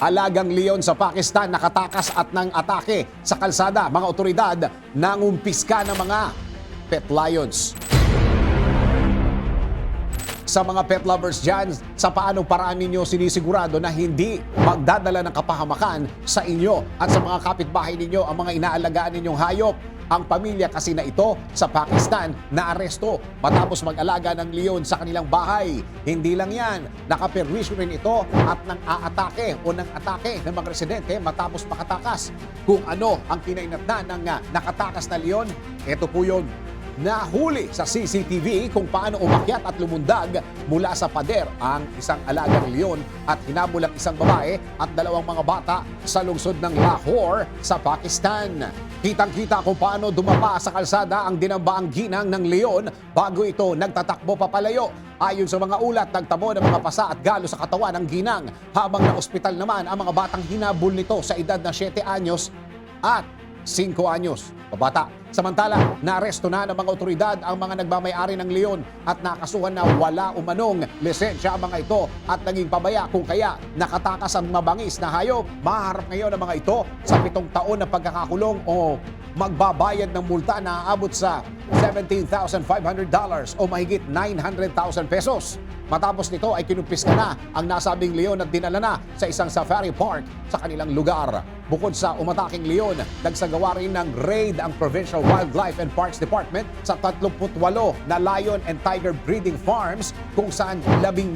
Alagang leon sa Pakistan nakatakas at ng atake sa kalsada. Mga otoridad nangumpiska ng mga pet lions. Sa mga pet lovers dyan, sa paanong paraan ninyo sinisigurado na hindi magdadala ng kapahamakan sa inyo at sa mga kapitbahay ninyo ang mga inaalagaan ninyong hayop. Ang pamilya kasi na ito sa Pakistan na aresto matapos mag-alaga ng leon sa kanilang bahay. Hindi lang yan, nakaperwisyo rin ito at nang aatake o nang atake ng mga residente matapos makatakas. Kung ano ang kinainatnan ng nakatakas na leon, ito po yun. Nahuli sa CCTV kung paano umakyat at lumundag mula sa pader ang isang alagang leon at hinabol ang isang babae at dalawang mga bata sa lungsod ng Lahore sa Pakistan. Kitang-kita kung paano dumapa sa kalsada ang dinambaang ginang ng leon bago ito nagtatakbo papalayo. Ayon sa mga ulat, nagtamo ng mga pasa at galo sa katawan ng ginang habang na ospital naman ang mga batang hinabol nito sa edad na 7 anyos at 5 anyos. Pabata. Samantala, naaresto na ng mga otoridad ang mga nagmamayari ng leon at nakasuhan na wala umanong lisensya ang mga ito at naging pabaya kung kaya nakatakas ang mabangis na hayop. Maharap ngayon ang mga ito sa pitong taon na pagkakakulong o magbabayad ng multa na aabot sa $17,500 o mahigit 900,000 pesos. Matapos nito ay kinumpiska na ang nasabing leon at dinala na sa isang safari park sa kanilang lugar. Bukod sa umataking leon, nagsagawa rin ng raid ang Provincial Wildlife and Parks Department sa 38 na lion and tiger breeding farms kung saan 18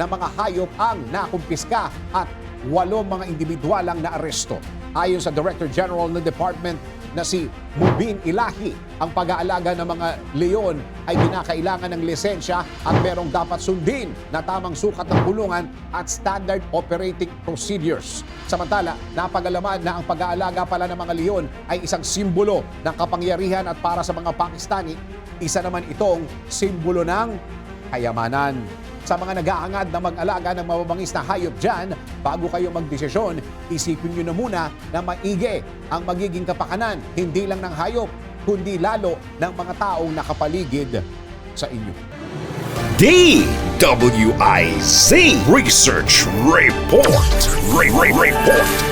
na mga hayop ang nakumpiska at walong mga individual ang naaresto. Ayon sa Director General ng Department na si Mubin Ilahi, ang pag-aalaga ng mga leon ay kinakailangan ng lisensya at merong dapat sundin na tamang sukat ng kulungan at standard operating procedures. Samantala, napagalaman na ang pag-aalaga pala ng mga leon ay isang simbolo ng kapangyarihan at para sa mga Pakistani, isa naman itong simbolo ng kayamanan. Sa mga nag-aangad na mag-alaga ng mababangis na hayop dyan, bago kayo magdesisyon, isipin nyo na muna na maigi ang magiging kapakanan, hindi lang ng hayop, kundi lalo ng mga taong nakapaligid sa inyo. DWIZ Research Report. Re- Re- Report.